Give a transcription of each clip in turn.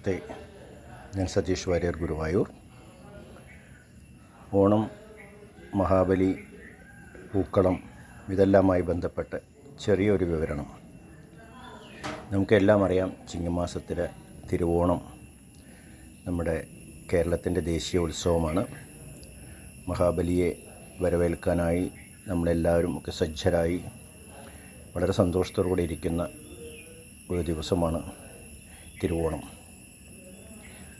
നമസ്തേ ഞാൻ സതീഷ് വാര്യർ ഗുരുവായൂർ. ഓണം മഹാബലി പൂക്കളം ഇതെല്ലാമായി ബന്ധപ്പെട്ട് ചെറിയൊരു വിവരണം. നമുക്കെല്ലാം അറിയാം ചിങ്ങമാസത്തിലെ തിരുവോണം നമ്മുടെ കേരളത്തിന്റെ ദേശീയ ഉത്സവമാണ്. മഹാബലിയെ വരവേൽക്കാനായി നമ്മളെല്ലാവരും ഒക്കെ സജ്ജരായി വളരെ സന്തോഷത്തോടു കൂടി ഇരിക്കുന്ന ഒരു ദിവസമാണ് തിരുവോണം.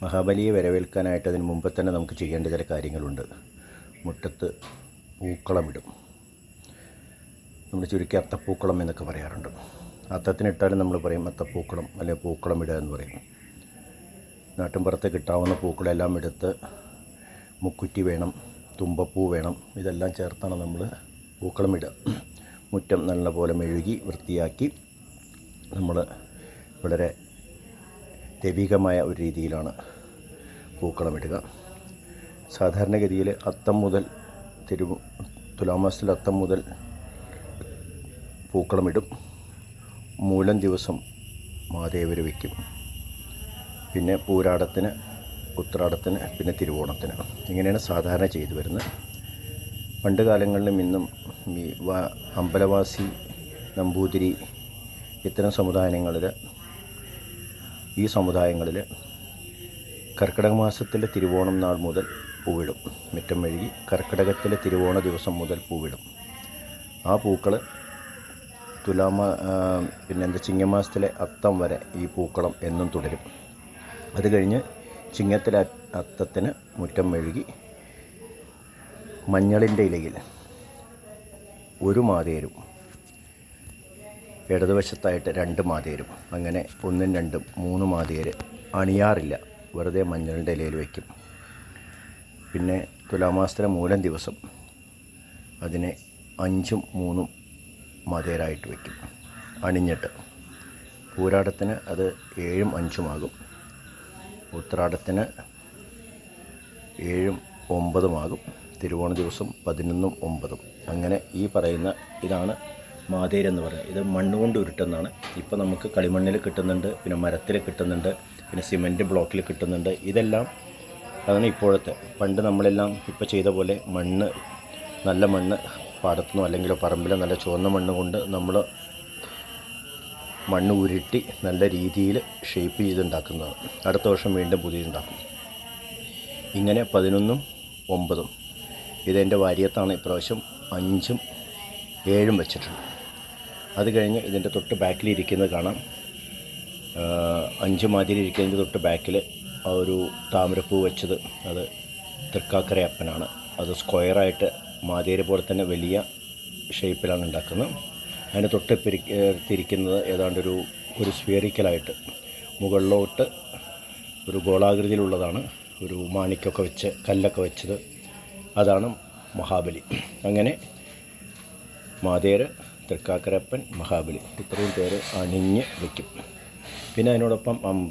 മഹാബലിയെ വരവേൽക്കാനായിട്ട് അതിന് മുമ്പ് തന്നെ നമുക്ക് ചെയ്യേണ്ട ചില കാര്യങ്ങളുണ്ട്. മുറ്റത്ത് പൂക്കളമിടും നമ്മൾ ചുരുക്കി അത്തപ്പൂക്കളം എന്നൊക്കെ പറയാറുണ്ട്. അത്തത്തിനിട്ടാലും നമ്മൾ പറയും അത്തപ്പൂക്കളം അല്ലെങ്കിൽ പൂക്കളം ഇടുക എന്ന് പറയും. നാട്ടിൻപുറത്ത് കിട്ടാവുന്ന പൂക്കളെല്ലാം എടുത്ത് മുക്കുറ്റി വേണം തുമ്പപ്പൂ വേണം ഇതെല്ലാം ചേർത്താണ് നമ്മൾ പൂക്കളം ഇടുക. മുറ്റം നല്ലപോലെ മെഴുകി വൃത്തിയാക്കി നമ്മൾ വളരെ ദൈവികമായ ഒരു രീതിയിലാണ് പൂക്കളമിടുക സാധാരണഗതിയിൽ അത്തം മുതൽ തിരു തുലാമാസത്തിൽ അത്തം മുതൽ പൂക്കളമിടും മൂലം ദിവസം മാതേവര് വയ്ക്കും. പിന്നെ പൂരാടത്തിന് ഉത്രാടത്തിന് പിന്നെ തിരുവോണത്തിന്. ഇങ്ങനെയാണ് സാധാരണ ചെയ്തു വരുന്നത്. പണ്ട് കാലങ്ങളിലും ഇന്നും ഈ അമ്പലവാസി നമ്പൂതിരി ഇത്തരം സമുദായങ്ങളിൽ ഈ സമുദായങ്ങളിൽ കർക്കിടക മാസത്തിലെ തിരുവോണം നാൾ മുതൽ പൂവിടും. മുറ്റം മെഴുകി കർക്കിടകത്തിലെ തിരുവോണ ദിവസം മുതൽ പൂവിടും. ആ പൂക്കൾ തുലാമ പിന്നെ എന്താ ചിങ്ങമാസത്തിലെ അത്തം വരെ ഈ പൂക്കളം എന്നും തുടരും. അത് കഴിഞ്ഞ് ചിങ്ങത്തിലെ അത്തത്തിന് മുറ്റം മെഴുകി മഞ്ഞളിന്റെ ഇലയിൽ ഒരു മാതേരും ഇടതുവശത്തായിട്ട് രണ്ട് മാതേരും അങ്ങനെ ഒന്നും രണ്ടും മൂന്ന് മാതേര് അണിയാറില്ല. വെറുതെ മഞ്ഞളിന്റെ ഇലയിൽ വയ്ക്കും പിന്നെ തുലാമാസത്തിലെ മൂലം ദിവസം അതിനെ അഞ്ചും മൂന്നും മാതേരായിട്ട് വയ്ക്കും അണിഞ്ഞിട്ട്. പൂരാടത്തിന് അത് ഏഴും അഞ്ചുമാകും ഉത്രാടത്തിന് ഏഴും ഒമ്പതുമാകും തിരുവോണ ദിവസം പതിനൊന്നും ഒമ്പതും. അങ്ങനെ ഈ പറയുന്ന ഇതാണ് മാതേര് എന്ന് പറയുന്നത്. ഇത് മണ്ണുകൊണ്ട് ഉരുട്ടുന്നതാണ്. ഇപ്പോൾ നമുക്ക് കളിമണ്ണിൽ കിട്ടുന്നുണ്ട് പിന്നെ മരത്തിൽ കിട്ടുന്നുണ്ട് പിന്നെ സിമന്റ് ബ്ലോക്കിൽ കിട്ടുന്നുണ്ട്. ഇതെല്ലാം അതാണ് ഇപ്പോഴത്തെ. പണ്ട് നമ്മളെല്ലാം ഇപ്പോൾ ചെയ്ത പോലെ മണ്ണ് നല്ല മണ്ണ് പാടത്തുനിന്നോ അല്ലെങ്കിൽ പറമ്പിലോ നല്ല ചുവന്ന മണ്ണ് കൊണ്ട് നമ്മൾ മണ്ണ് ഉരുട്ടി നല്ല രീതിയിൽ ഷേപ്പ് ചെയ്തുണ്ടാക്കുന്നതാണ്. അടുത്ത വർഷം വീണ്ടും പുതിയതുണ്ടാക്കും ഇങ്ങനെ പതിനൊന്നും ഒമ്പതും. ഇതെന്റെ വാര്യത്താണ്. ഇപ്രാവശ്യം അഞ്ചും ഏഴും വെച്ചിട്ടുണ്ട്. അത് കഴിഞ്ഞ് ഇതിന്റെ തൊട്ട് ബാക്കിൽ ഇരിക്കുന്നത് കാണാം അഞ്ച് മാതിരി ഇരിക്കുന്നതിന്റെ തൊട്ട് ബാക്കിൽ ആ ഒരു താമരപ്പൂ വെച്ചത്. അത് തൃക്കാക്കര അപ്പനാണ്. അത് സ്ക്വയറായിട്ട് മാതിരി പോലെ തന്നെ വലിയ ഷേപ്പിലാണ് ഉണ്ടാക്കുന്നത്. അതിന് തൊട്ട് പിരിക്കുന്നത് ഏതാണ്ടൊരു ഒരു സ്ഫിയറിക്കലായിട്ട് മുകളിലോട്ട് ഒരു ഗോളാകൃതിയിലുള്ളതാണ്. ഒരു മാണിക്കൊക്കെ വെച്ച് കല്ലൊക്കെ വെച്ചത്. അതാണ് മഹാബലി. അങ്ങനെ മാതേര് തൃക്കാക്കരപ്പൻ മഹാബലി. ഇത്രയും പേര് അണിഞ്ഞ് വയ്ക്കും പിന്നെ അതിനോടൊപ്പം അമ്പ